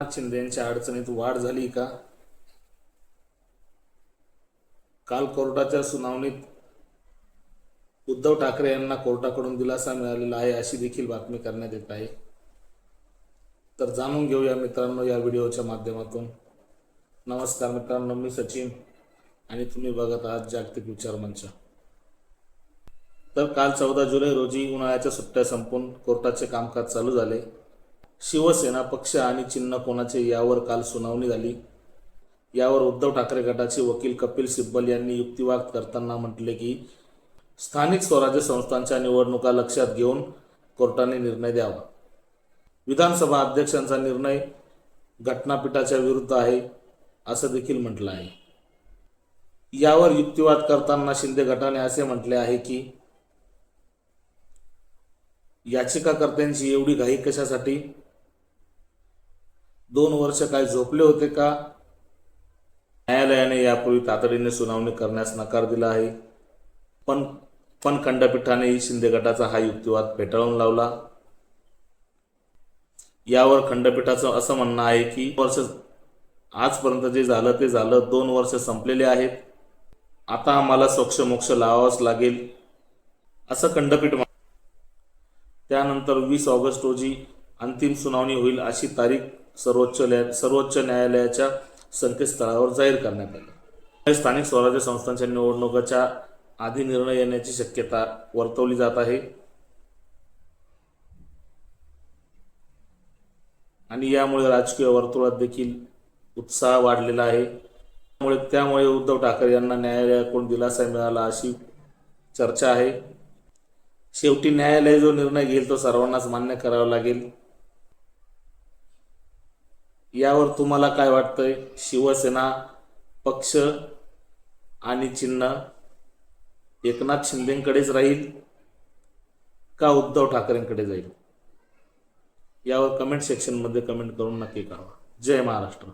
शिंदेच्या अडचणीत वाढ झाली का? काल कोर्टाच्या सुनावणीत उद्धव ठाकरे यांना कोर्टाकडून दिलासा मिळालेला आहे अशी देखील बातमी करण्यात येत आहे. तर जाणून घेऊया मित्रांनो या व्हिडिओच्या माध्यमातून. नमस्कार मित्रांनो मी सचिन आणि तुम्ही बघत आहात जागतिक विचार मंच. तर काल चौदा जुलै रोजी उन्हाळ्याच्या सुट्ट्या संपून कोर्टाचे कामकाज चालू झाले. शिवसेना पक्ष आणि चिन्ह कोणाचे यावर काल सुनावणी झाली. यावर उद्धव ठाकरे गटाचे वकील कपिल सिब्बल यांनी युक्तिवाद करताना म्हटले की स्थानिक स्वराज्य संस्थांच्या निवडणुका लक्षात घेऊन कोर्टाने निर्णय द्यावा. विधानसभा अध्यक्षांचा निर्णय घटनापीठाच्या विरुद्ध आहे असं देखील म्हटलं आहे. यावर युक्तिवाद करताना शिंदे गटाने असे म्हटले आहे की याचिकाकर्त्यांची एवढी घाई कशासाठी? दोन वर्ष काय झोपले होते का? न्यायालयाने यापूर्वी तातडीने सुनावणी करण्यास नकार दिला आहे. पण पण खंडपीठानेही शिंदे गटाचा हा युक्तिवाद फेटाळून लावला. यावर खंडपीठाचं असं म्हणणं आहे की वर्ष आजपर्यंत जे झालं ते झालं. दोन वर्ष संपलेले आहेत. आता आम्हाला स्वच्छ मोक्ष लावावाच लागेल असं खंडपीठ म्हण- त्यानंतर वीस ऑगस्ट रोजी अंतिम सुनावणी होईल अशी तारीख सर्वोच्च न्याय- सर्वोच्च न्यायालयाच्या संकेतस्थळावर जाहीर करण्यात आलं. स्थानिक स्वराज्य संस्थांच्या निवडणुकाच्या आधी निर्णय येण्याची शक्यता वर्तवली जात आहे. आणि यामुळे राजकीय वर्तुळात देखील उत्साह वाढलेला आहे. त्यामुळे त्यामुळे उद्धव ठाकरे यांना न्यायालयाकडून दिलासा मिळाला अशी चर्चा आहे. शेवटी न्यायालय जो निर्णय घेईल तो सर्वांनाच मान्य करावा लागेल. यावर तुम्हाला काय वाटतंय? शिवसेना पक्ष आणि चिन्ह? एकनाथ शिंदेकडेच राहील का उद्धव ठाकरेंकडे जाईल? यावर कमेंट सेक्शनमध्ये कमेंट करून नक्की कळवा. जय महाराष्ट्र.